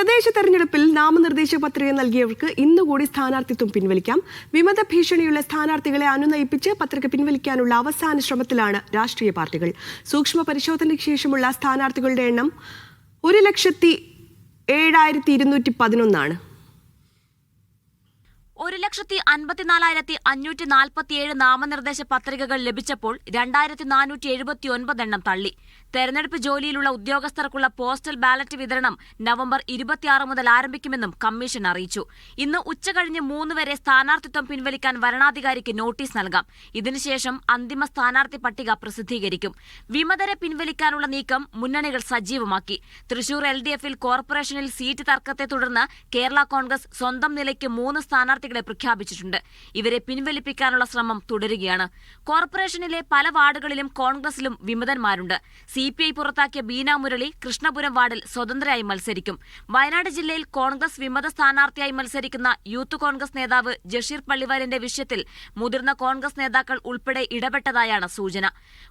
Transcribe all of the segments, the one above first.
തദ്ദേശ തെരഞ്ഞെടുപ്പിൽ നാമനിർദ്ദേശ പത്രിക നൽകിയവർക്ക് ഇന്നുകൂടി സ്ഥാനാർത്ഥിത്വം പിൻവലിക്കാം. വിമത ഭീഷണിയുള്ള സ്ഥാനാർത്ഥികളെ അനുനയിപ്പിച്ച് പത്രിക പിൻവലിക്കാനുള്ള അവസാന ശ്രമത്തിലാണ് രാഷ്ട്രീയ പാർട്ടികൾ. സൂക്ഷ്മ പരിശോധനയ്ക്ക് ശേഷമുള്ള സ്ഥാനാർത്ഥികളുടെ എണ്ണം ഒരു ലക്ഷത്തി ഏഴായിരത്തി ഇരുന്നൂറ്റി പതിനൊന്നാണ്. ഒരു ലക്ഷത്തി അൻപത്തിനാലായിരത്തി അഞ്ഞൂറ്റി നാൽപ്പത്തിയേഴ് നാമനിർദ്ദേശ പത്രികകൾ ലഭിച്ചപ്പോൾ രണ്ടായിരത്തി നാനൂറ്റി എഴുപത്തി ഒൻപത് എണ്ണം തള്ളി. തെരഞ്ഞെടുപ്പ് ജോലിയിലുള്ള ഉദ്യോഗസ്ഥർക്കുള്ള പോസ്റ്റൽ ബാലറ്റ് വിതരണം നവംബർ ഇരുപത്തിയാറ് മുതൽ ആരംഭിക്കുമെന്നും കമ്മീഷൻ അറിയിച്ചു. ഇന്ന് ഉച്ചകഴിഞ്ഞ് മൂന്ന് വരെ സ്ഥാനാർത്ഥിത്വം പിൻവലിക്കാൻ വരണാധികാരിക്ക് നോട്ടീസ് നൽകാം. ഇതിനുശേഷം അന്തിമ സ്ഥാനാർത്ഥി പട്ടിക പ്രസിദ്ധീകരിക്കും. വിമതരെ പിൻവലിക്കാനുള്ള നീക്കം മുന്നണികൾ സജീവമാക്കി. തൃശൂർ എൽ കോർപ്പറേഷനിൽ സീറ്റ് തർക്കത്തെ തുടർന്ന് കേരള കോൺഗ്രസ് സ്വന്തം നിലയ്ക്ക് മൂന്ന് സ്ഥാനാർത്ഥികളെ പ്രഖ്യാപിച്ചിട്ടുണ്ട്. ഇവരെ പിൻവലിപ്പിക്കാനുള്ള ശ്രമം തുടരുകയാണ്. കോർപ്പറേഷനിലെ പല വാർഡുകളിലും കോൺഗ്രസിലും വിമതന്മാരുണ്ട്. സി പി ഐ പുറത്താക്കിയ ബീന മുരളി കൃഷ്ണപുരം വാർഡിൽ സ്വതന്ത്രയായി മത്സരിക്കും. വയനാട് ജില്ലയിൽ കോൺഗ്രസ് വിമത സ്ഥാനാർത്ഥിയായി മത്സരിക്കുന്ന യൂത്ത് കോൺഗ്രസ് നേതാവ് ജഷീർ പള്ളിവാലിന്റെ വിഷയത്തിൽ മുതിർന്ന കോൺഗ്രസ് നേതാക്കൾ ഉൾപ്പെടെ ഇടപെട്ടതായാണ് സൂചന.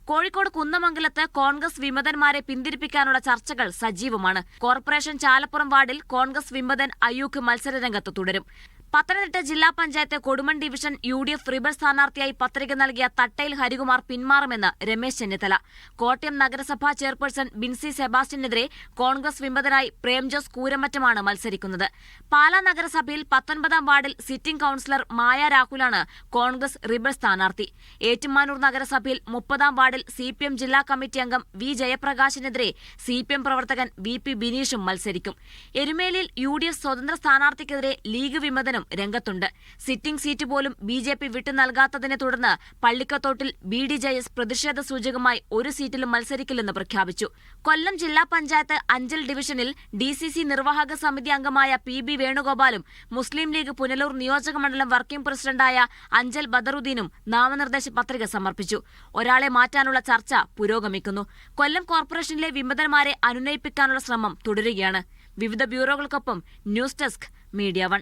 കോഴിക്കോട് കുന്നമംഗലത്ത് കോൺഗ്രസ് വിമതന്മാരെ പിന്തിരിപ്പിക്കാനുള്ള ചർച്ചകൾ സജീവമാണ്. കോർപ്പറേഷൻ ചാലപ്പുറം വാർഡിൽ കോൺഗ്രസ് വിമതൻ അയ്യൂക്ക് മത്സരരംഗത്ത് തുടരും. പത്തനംതിട്ട ജില്ലാ panchayat Kodumon division U D F rebel സ്ഥാനാർത്ഥിയായി പത്രിക നൽകിയ തട്ടയിൽ ഹരികുമാർ പിന്മാറുമെന്ന് രമേശ് ചെന്നിത്തല. കോട്ടയം നഗരസഭാ ചെയർപേഴ്സൺ ബിൻസി സെബാസ്റ്റ്യനെതിരെ കോൺഗ്രസ് വിമതനായി പ്രേംജോസ് കൂരമറ്റമാണ് മത്സരിക്കുന്നത്. പാലാ നഗരസഭയിൽ പത്തൊൻപതാം വാർഡിൽ സിറ്റിംഗ് കൌൺസിലർ മായ രാഹുലാണ് കോൺഗ്രസ് റിബൽ സ്ഥാനാർത്ഥി. ഏറ്റുമാനൂർ നഗരസഭയിൽ മുപ്പതാം വാർഡിൽ സി പി എം ജില്ലാ കമ്മിറ്റി അംഗം വി ജയപ്രകാശിനെതിരെ സി പി എം പ്രവർത്തകൻ വി പി ബിനീഷും മത്സരിക്കും. എരുമേലിയിൽ യു ഡി എഫ് സ്വതന്ത്ര സ്ഥാനാർത്ഥിക്കെതിരെ ലീഗ് വിമതനും രംഗത്തുണ്ട്. സിറ്റിംഗ് സീറ്റ് പോലും ബി ജെ പി വിട്ടു നൽകാത്തതിനെ തുടർന്ന് പള്ളിക്കത്തോട്ടിൽ ബി ഡി ജെ എസ് പ്രതിഷേധ സൂചകമായി ഒരു സീറ്റിലും മത്സരിക്കില്ലെന്ന് പ്രഖ്യാപിച്ചു. കൊല്ലം ജില്ലാ പഞ്ചായത്ത് അഞ്ചൽ ഡിവിഷനിൽ ഡി സി സി നിർവാഹക സമിതി അംഗമായ പി ബി വേണുഗോപാലും മുസ്ലിം ലീഗ് പുനലൂർ നിയോജക മണ്ഡലം വർക്കിംഗ് പ്രസിഡന്റായ അഞ്ചൽ ബദറുദ്ദീനും നാമനിർദ്ദേശ പത്രിക സമർപ്പിച്ചു. ഒരാളെ മാറ്റാനുള്ള ചർച്ച പുരോഗമിക്കുന്നു. കൊല്ലം കോർപ്പറേഷനിലെ വിമതന്മാരെ അനുനയിപ്പിക്കാനുള്ള ശ്രമം തുടരുകയാണ്. വിവിധ ബ്യൂറോകൾക്കൊപ്പം ന്യൂസ് ഡെസ്ക് മീഡിയ വൺ.